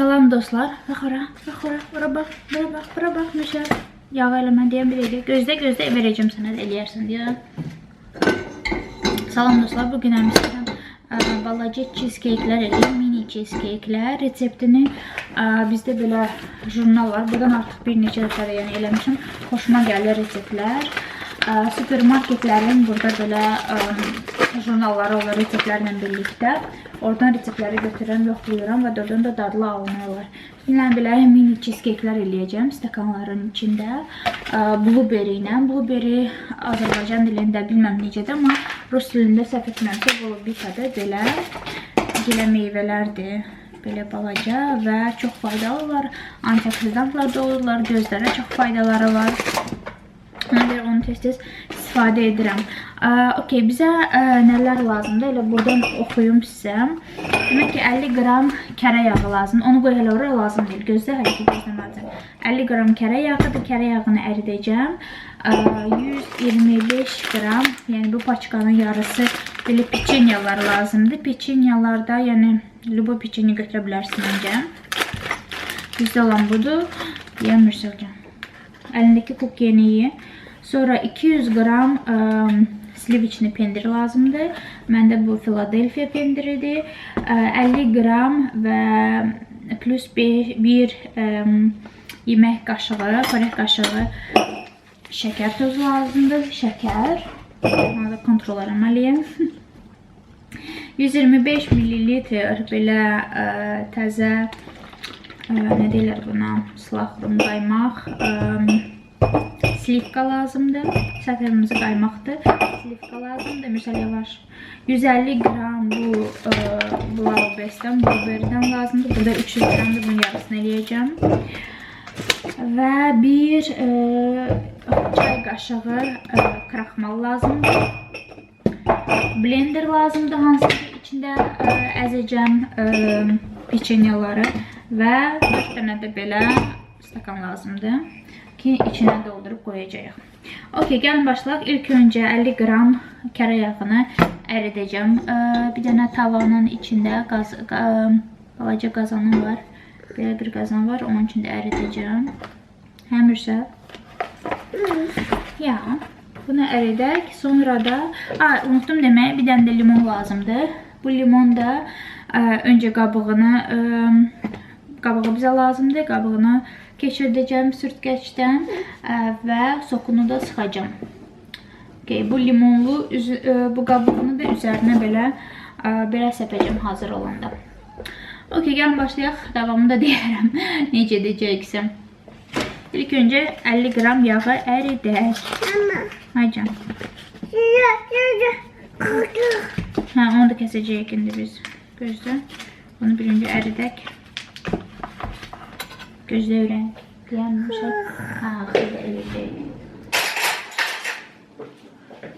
Salam dostlar. Bax ora, bax ora, ora bax, bura bax, bura bax Müşər. Yağ eləmə deyən bir elə. Gözlə, gözlə verəcəm sənə də eləyərsən deyə. Salam dostlar. Bu gün mən istəyirəm ə, balaca cheesecake'lər eləyim, mini cheesecake'lər reseptini ə, bizdə belə jurnal var. Buradan artıq bir neçə dəfə də yəni eləmişəm. Xoşuma gəlir reseptlər. Ə, Supermarketlərin burada belə ə, jurnalları olur reseptlərlə birlikdə. Oradan reseptləri götürürəm, yoxlayıram və oradan da dadlı alınırlar. Bilən belə mini cheesecake'lər eləyəcəm stəkanların içində. Ə, Blueberry ilə. Blueberry Azərbaycan dilində bilməm necədir, amma rus dilində səhv etmirəmsə Volubika'dır belə gilə meyvələrdir. Belə balaca və çox faydalılar. Antioksidantlar da olurlar, gözlərə çox faydaları var. Görə onu tez-tez istifadə edirəm. Ə, Okey, bizə ə, nələr lazımdır? Elə buradan oxuyum sizə. Demək ki, 50 qram kərə yağı lazımdır. Onu qoy hələ ora lazım deyil. Gözlə, hələ ki gözləməlisən. 50 qram kərə yağıdır. Kərə yağını əridəcəm. Ə, 125 qram, yəni bu paçkanın yarısı belə peçenyalar lazımdır. Peçenyalarda, yəni lubo peçenya götürə bilərsən məncə. Bizdə olan budur. Yemirsəcəm. Əlindəki kuk. Sonra 200 qram ə, sliviçli pendir lazımdır. Məndə bu Philadelphia pendiridir. Ə, 50 qram və plus 1 yemək qaşığı, xörək qaşığı şəkər tozu lazımdır. Şəkər. Onu da kontrol etməliyəm. 125 millilitr belə ə, təzə ə, nə deyirlər buna? Slahrum qaymaq. Ə, slivka lazımdır. Səfərimizi qaymaqdır. Slivka lazımdır. Misal yavaş. 150 qram bu ə, Blaubestdən, blueberry'dən lazımdır. Burada 300 qramdır. Bunun yarısını eləyəcəm. Və bir ə, çay qaşığı ə, kraxmal lazımdır. Blender lazımdır. Hansı içində ə, əzəcəm peçenyaları və 4 dənə də belə stakan lazımdır ki içinə doldurub qoyacağıq. Okey, gəlin başlayaq. İlk öncə 50 qram kərə yağını əridəcəm. Bir dənə tavanın içində qaz, qa, balaca qazanım var. Belə bir qazan var. Onun içində əridəcəm. Həmirsə. Ya, bunu əridək. Sonra da, a, unutdum deməyə, bir dənə də limon lazımdır. Bu limon da ə, öncə qabığını ə, lazımdır. Qabığını keçirdəcəm sürtgəçdən ə, və sokunu da sıxacam. Okay, bu limonlu ə, bu qabığını da üzərinə belə ə, belə səpəcəm hazır olanda. Okay, gəlin başlayaq. Davamını da deyərəm. Necə edəcəksəm. İlk öncə 50 qram yağı əridək. Mama. Ay can. Ya, ya, ya. Korktu. Hə, onu da kəsəcəyik indi biz. Gözlə. Bunu birinci əridək. Deyənmişək. Hə, xeyli eləyəcək.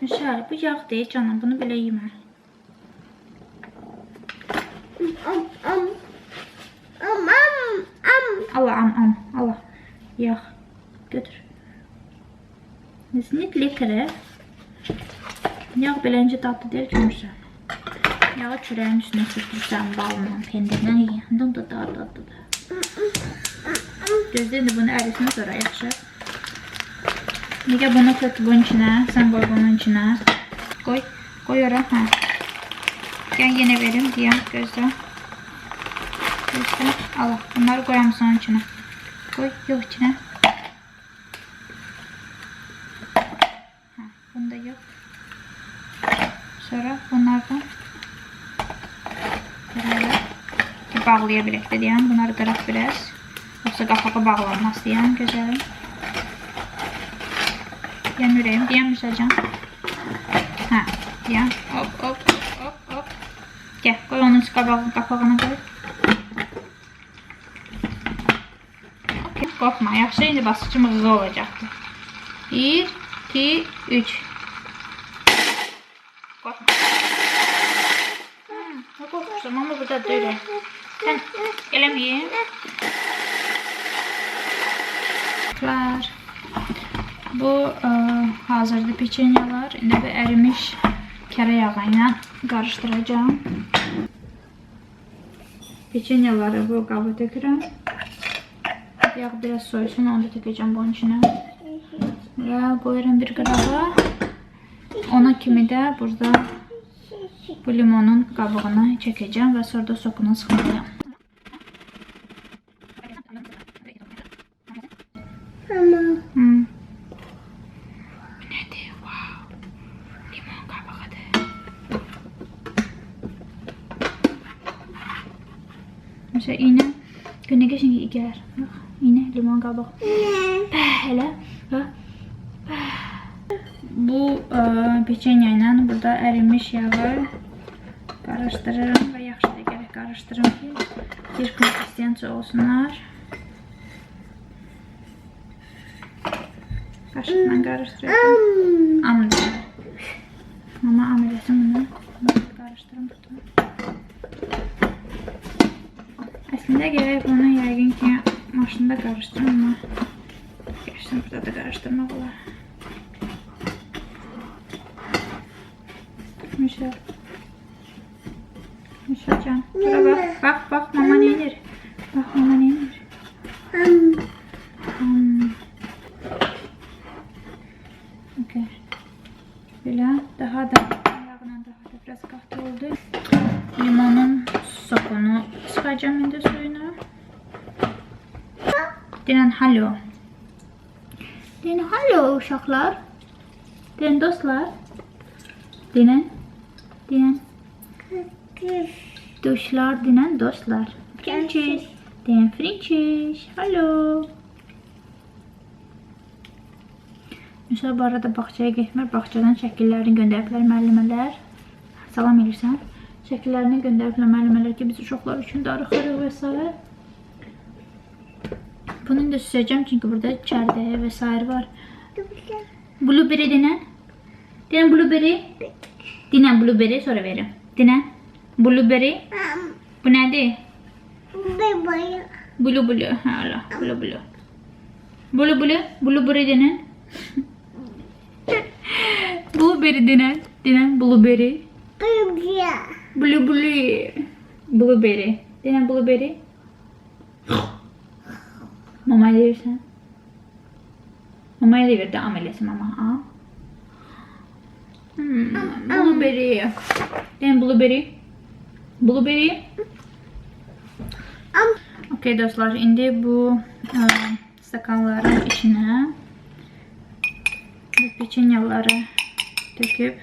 Müşər, bu yağ deyil canım. Bunu belə yemə. Am, am. Am, am, am. Allah am am. Allah. Yağ. Götür. Nesini lekere. Yağ beləcə dadlı deyil ki, Müşər. Yağı çörəyin üstünə sürtürsən balla, pendirlə yeyəndə da daha dadlıdır. Gözlə indi bunu ərisin sonra yaxşı. Niyə bunu tut bunun içinə, sən qoy bunun içinə. Qoy, qoy ora, hə. Gəl yenə verim, deyəm, gözlə. Gözlə, al, bunları qoyamsın onun içinə. Qoy, yox içinə. Hə, bunu da yox. Sonra bunlardan belə ki, bağlaya bilək də deyəm. Bunları qıraq biraz. Yoxsa qapağı bağlanmaz deyəm, gözəlim. Ürəyim, deyəm Müsəlcan. Hə, deyəm. Hop, hop, hop, hop. Gəl, qoy onun qapağı, qapağını qoy. Okey, qorxma, yaxşı, indi basıcı mığığı olacaqdır. 1, 2, 3. Qorxma. Ne korkmuştum ama burada böyle. Sen gelemeyin. Bu e, hazırda peçenyalar. İndi bu erimiş kere yağı ilə qarışdıracağım. Bu qaba tökürəm. Yağ biraz soysun, onu da tökəcəm bunun içinə. Və qoyuram bir qırağa. Ona kimi də burada bu limonun qabığını çəkəcəm və sonra da sokunu sıxmalıyam. Bax, iğne limon. Bax. Bəh. Bu ə, peçenya ilə burada ərimiş yağı qarışdırıram və yaxşı da gərək qarışdırım ki, bir konsistensiya olsunlar. Qaşıqla qarışdıracağım. Am. Mama am eləsin bunu. Qarışdırım burada. Əslində gərək bunu yəqin ki maşında qarışdırım amma gerçekten burada da qarışdırmaq olar. Mişel. Mişelcan. Bura bak. Bak bak mama ne yenir. Bak mama ne yenir. Am. Hmm. Okey. Böyle daha da yağına daha da biraz katı oldu. Limonun sokunu sıkacağım şimdi suyunu. Denen halo. Denen halo uşaklar. Denen dostlar. Denen. Denen. Dostlar denen dostlar. Frenchies. Denen Frenchies. Halo. Müsa bu arada bağçaya getmir. Bağçadan şəkillərini göndəriblər müəllimələr. Salam edirsən. Şəkillərini göndəriblər müəllimələr ki, biz uşaqlar üçün darıxırıq və s. Bunu da süzəcəm çünki burada çərdəyə və s. var. Blueberry denən. Denən blueberry. Denən blueberry sonra verim. Denən. Blueberry. Bu? Bebeğim. Blue blue. Ha, ala. Blue blue. Blue blue. Blueberry denen. blueberry denen. Denen blueberry. Blue blue. Blueberry. Denen blueberry. Mama ile versen. Mama ile ver. Devam eylesin mama. Ha? Hmm, blueberry. Denen blueberry. Blueberry. Okey dostlar, indi bu ə, stakanların içinə bu peçenyaları töküb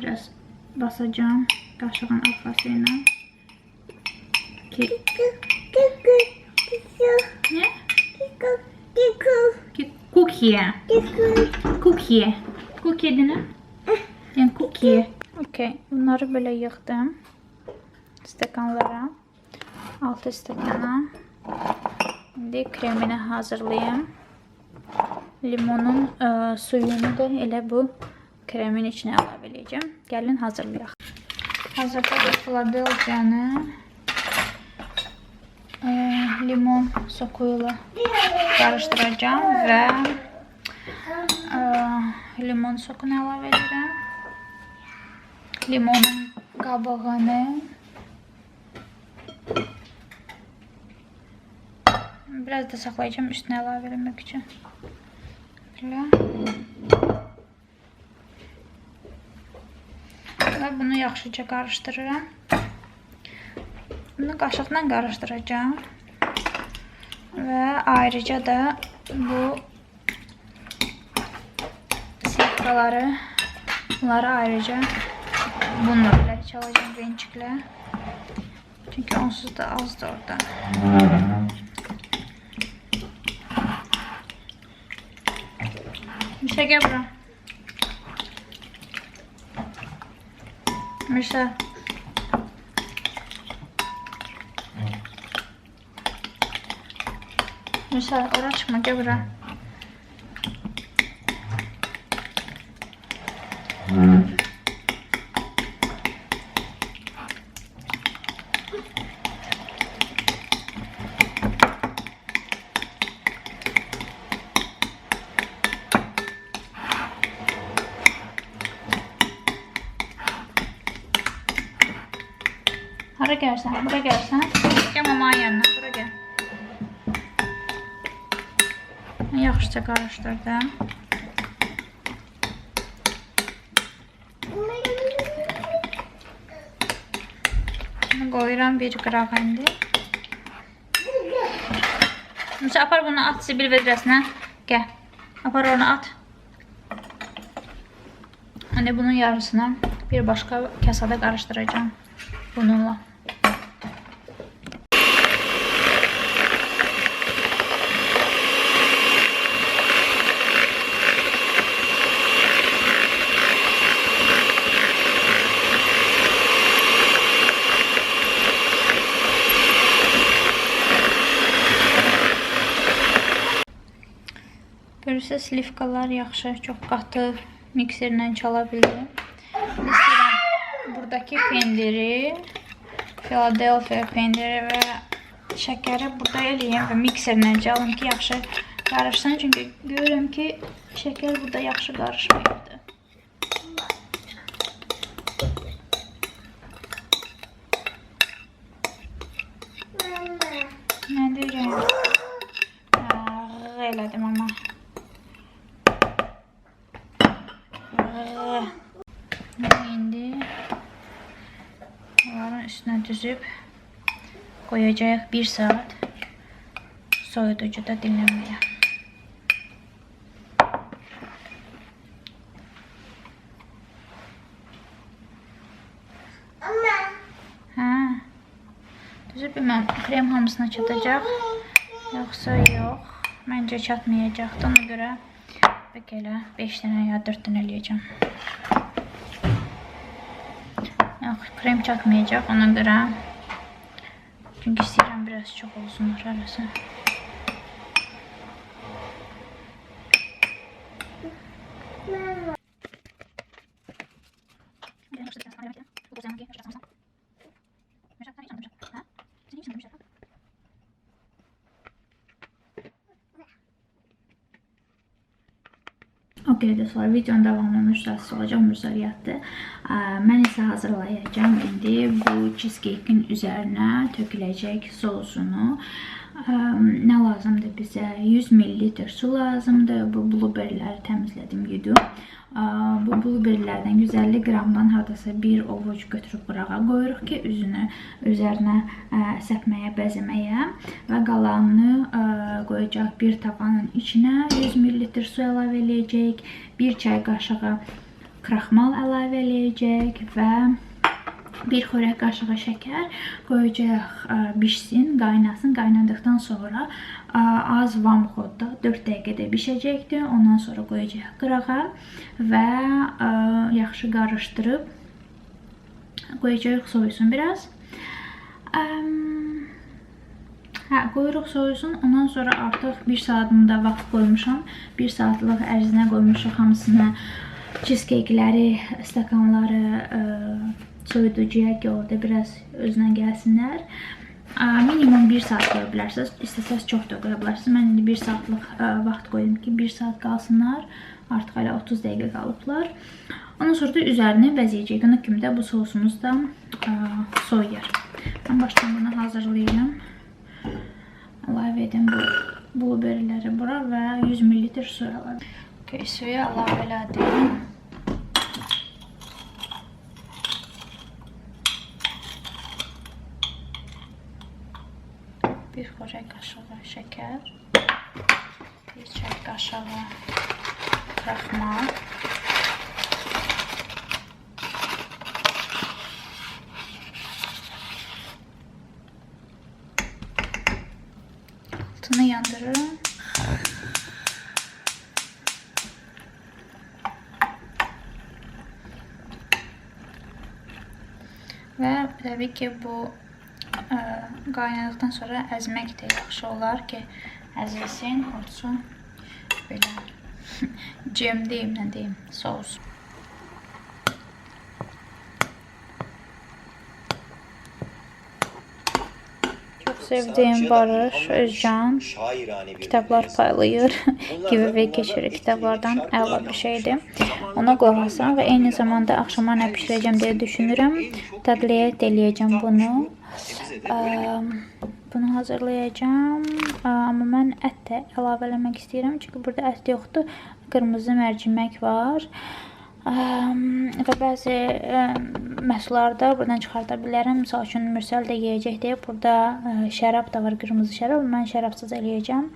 biraz basacağım qaşığın arxası ilə ki ne? Cookie. Kıkı. Cookie. Cookie dinə. Yəni cookie. Okey, bunları belə yığdım stakanlara. 6 stakana. İndi kremini hazırlayayım. Limonun ə, suyunu da elə bu kremin içine əlavə edəcəm. Gəlin hazırlayaq. Hazırda bu Philadelphia'nı ə, limon sokuyla karıştıracağım və ə, limon sokunu əlavə edirəm. Limonun qabığını Biraz da saklayacağım üstüne əlavə etmək üçün. Belə. Və bunu yaxşıca qarışdırıram. Bunu qaşıqla qarışdıracağım. Və ayrıca da bu siyahkaları bunları ayrıca bununla belə çalacağım rençiklə. Çünkü onsuz da azdı orada. Mirsa gel bura. Mirsa. Mirsa oraya çıkma gel bura. Gəlsən, bura gəlsən. Gəl mamanın yanına, bura gəl. Yaxşıca qarışdırdım. Bunu qoyuram bir qıraq indi. Musa apar bunu at zibil vedrəsinə. Gəl. Apar onu at. Hani bunun yarısını bir başka kasada karıştıracağım bununla. Görürsünüz slivkalar yaxşı, çox qatı mikserlə çala bildim. İstəyirəm buradakı pendiri, Philadelphia pendiri və şəkəri burada eləyim və mikserlə çalım ki, yaxşı qarışsın. Çünki görürəm ki, şəkər burada yaxşı qarışmayıbdı. Nə deyirəm? Ah, elədim amma. Ah. İndi bunların üstüne düzüp koyacağız bir saat soğutucuda dinlenmeye. Ha. Düzüp bilmem krem hamısına çatacak. Yoksa yok. Bence çatmayacaktı ona göre Peki elə 5 dənə ya 4 dənə eləyəcəm. Krem çatmayacaq ona görə. Çünki istəyirəm biraz çox olsunlar arası. Dostlar, videonun davamı müştərisi olacaq, müştəriyyətdir. Ə, Mən isə hazırlayacağım indi bu cheesecake-in üzərinə töküləcək sosunu. Nə lazımdır bizə? 100 ml su lazımdır. Bu blueberryləri təmizlədim, yudum. Bu blueberrylərdən 150 qramdan hardasa bir ovuc götürüb qırağa qoyuruq ki, üzünü üzərinə ə, səpməyə, bəzəməyə və qalanını ə, qoyacaq bir tavanın içinə 100 ml su əlavə eləyəcək, 1 çay qaşığı kraxmal əlavə eləyəcək və bir xörək qaşığı şəkər qoyacaq ə, bişsin, qaynasın. Qaynadıqdan sonra az vam xodda 4 dəqiqədə bişəcəkdir. Ondan sonra qoyacaq qırağa və yaxşı qarışdırıb qoyacaq soyusun biraz. Hə, qoyuruq soyusun. Ondan sonra artıq 1 saatımda vaxt qoymuşam. 1 saatlıq ərzinə qoymuşuq hamısını. Cheesecake-ləri, stəkanları ə, soyuducuya ki, orada biraz özünə gəlsinlər. Minimum 1 saat qoya bilərsiniz. İstəsəz çox da qoya bilərsiniz. Mən indi 1 saatlıq ə, vaxt qoydum ki, 1 saat qalsınlar. Artıq hələ 30 dəqiqə qalıblar. Ondan sonra da üzərini bəzəyəcək. Ona kimi də bu sosumuz da ə, soyuyar. Mən başdan bunu hazırlayıram. Əlavə edim bu blueberryləri bura və 100 ml su əlavə. Okay, suyu əlavə elədim. Bir xörək qaşığı şəkər, bir çay qaşığı kraxmal, altını yandırırım. Və təbii ki, bu ə, qaynadıqdan sonra əzmək də yaxşı olar ki, əzilsin, olsun belə cem deyim, nə deyim, sos. Çox sevdiğim Barış Özcan kitaplar paylayır, giveaway keçirir kitablardan əla bir şeydir. Ona qulaq asın və eyni zamanda axşama nə bişirəcəm deyə düşünürəm. Taqliyat eləyəcəm bunu. Əm, Bunu hazırlayacağım. Aa, Amma mən ət də əlavə eləmək istəyirəm. Çünki burada ət yoxdur. Qırmızı mərcimək var. Və bəzi məhsullarda buradan çıxarda bilərəm. Məsəl üçün Mürsəl də yeyəcək deyə burada şərab da var, qırmızı şərab. Mən şərabsız eləyəcəm.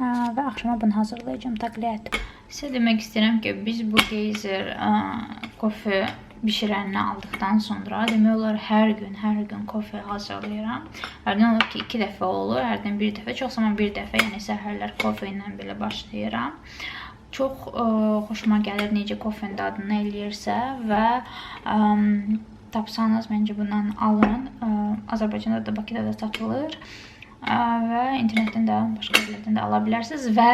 Və axşama bunu hazırlayacağım taqliyat. Sizə demək istəyirəm ki, biz bu geyzer kofe bişirənini aldıqdan sonra demək olar hər gün, hər gün kofe hazırlayıram. Hərdən olur ki, 2 dəfə olur, hərdən bir dəfə, çox zaman bir dəfə, yəni səhərlər kofe ilə belə başlayıram. Çox ə, xoşuma gəlir necə kofenin dadını eləyirsə və ə, tapsanız məncə bundan alın. Ə, Azərbaycanda da Bakıda da satılır. Və internetdən də başqa yerlərdən də ala bilərsiniz və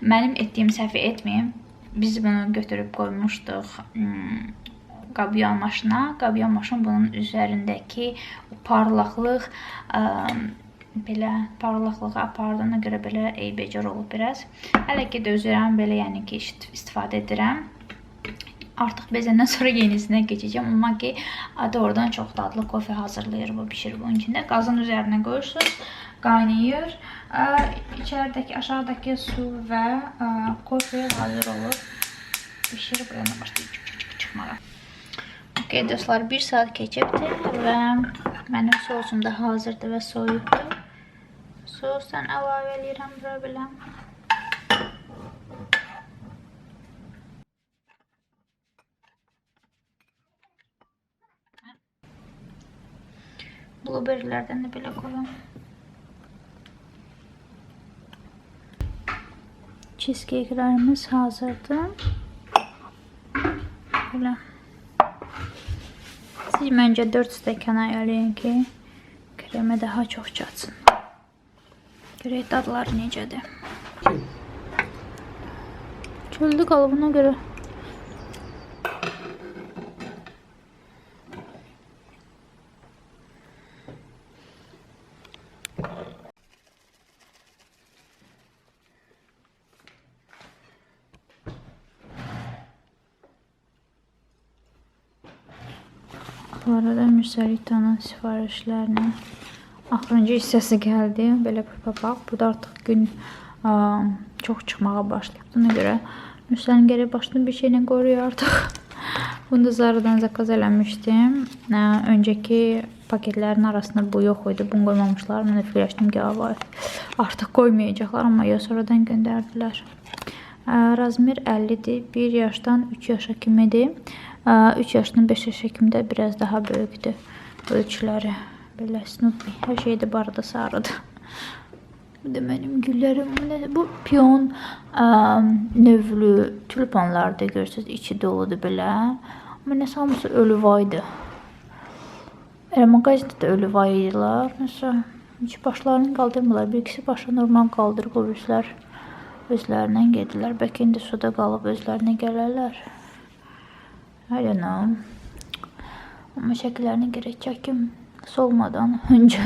mənim etdiyim səhvi etməyin. Biz bunu götürüb qoymuşduq hmm, qabyan maşına. Qabyan maşın bunun üzərindəki parlaqlıq ə, belə parlaqlığı apardığına görə belə eybəcər olub biraz. Hələ ki dözürəm belə, yəni ki istifadə edirəm. Artıq bezəndən sonra yenisinə keçəcəm. Amma ki doğrudan çox dadlı kofe hazırlayır bu bişir bunun içində. Qazın üzərinə qoyursunuz, qaynayır. İçəridəki, aşağıdakı su və kofe hazır olur. Bişir buradan başlayır çıxmağa. Okey dostlar, 1 saat keçibdir və mənim sosum da hazırdır və soyubdur. Sosdan əlavə eləyirəm bura belə. Blueberrylərdən də belə qoyum. Cheesecake'lərimiz hazırdır. Belə. Siz məncə 4 stəkan ayarlayın ki, kremə daha çox çatsın. Görək dadları necədir. Çöldə qalıb buna görə. Mürsəlitanın sifarişlərinin axırıncı hissəsi gəldi. Belə bir papaq. Bu da artıq gün ə, çox çıxmağa başlayıb. Buna görə Mürsəlin gərək başını bir şeylə qoruyur artıq. Bunu da Zara'dan zakaz eləmişdim. Ə, öncəki paketlərin arasında bu yox idi. Bunu qoymamışlar. Mən də ki, "Ava, artıq qoymayacaqlar, amma ya sonradan göndərdilər. Ə, Razmer 50-dir. 1 yaşdan 3 yaşa kimidir. Ə, 3 yaşdan 5 yaşa kimi də biraz daha böyükdür. Ölçüləri belə Snoopy. Hər şey də barada sarıdır. Bu da mənim güllərim. Bu piyon ə, növlü tulpanlardır. Görürsüz, içi doludur belə. Amma nəsə hamısı ölü vaydı. Elə mağazada da ölü vay idilər. Nəsə heç başlarını qaldırmırlar. Bir ikisi başını normal qaldırıb, o birisilər özlərindən gedirlər. Bəlkə indi suda qalıb özlərinə gələrlər. I don't know. Amma şəkillərini gərək çəkim solmadan öncə.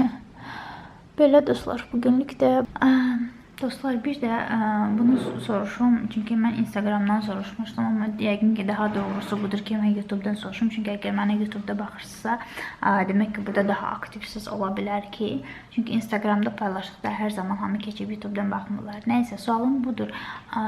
Belə dostlar, bugünlük də dostlar bir də ə, bunu soruşum, çünki mən Instagramdan soruşmuşdum, amma yəqin ki daha doğrusu budur ki, mən YouTube-dan soruşum, çünki əgər mənə YouTube-da baxırsınızsa, ə, demək ki, burada daha aktivsiz ola bilər ki, çünki Instagramda paylaşdıqda hər zaman hamı keçib YouTube-dan baxmırlar. Nəysə, sualım budur. Ə,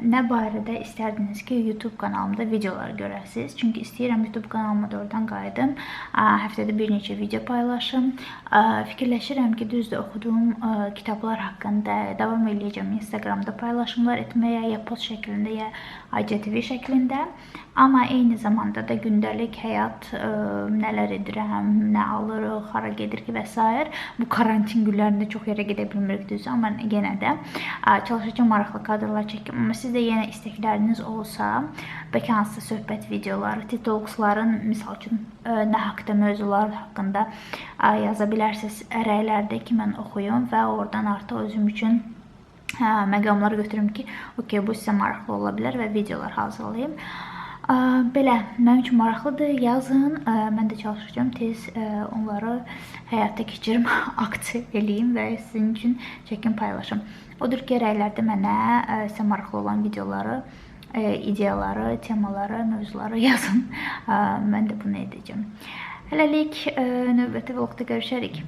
nə barədə istərdiniz ki, YouTube kanalımda videolar görəsiniz? Çünki istəyirəm YouTube kanalıma da oradan qayıdım. Ə, həftədə bir neçə video paylaşım. Ə, fikirləşirəm ki, düzdür oxuduğum ə, kitablar haqqında davam eləyəcəm Instagramda paylaşımlar etməyə, ya post şəklində, ya IGTV şəklində. Amma eyni zamanda da gündəlik həyat ə, nələr edirəm, nə alırıq, hara gedirik və s. Bu karantin günlərində çox yerə gedə bilmirik düzdür, amma yenə də ə, çalışacağam maraqlı kadrlar çəkim. Amma sizdə yenə istəkləriniz olsa, bəlkə hansısa söhbət videoları, TikToksların misal üçün ə, nə haqqında mövzular haqqında ə, yaza bilərsiniz rəylərdə ki, mən oxuyum və oradan artıq özüm üçün hə, məqamlar götürüm ki, okey, bu sizə maraqlı ola bilər və videolar hazırlayım. Ə, Belə, mənim üçün maraqlıdır. Yazın, ə, mən də çalışacağam tez ə, onları həyata keçirim, aksiya eləyim və sizin üçün çəkim paylaşım. Odur ki, rəylərdə mənə ə, sizə maraqlı olan videoları, ə, ideyaları, temaları, mövzuları yazın. Ə, Mən də bunu edəcəm. Hələlik ə, növbəti vlogda görüşərik.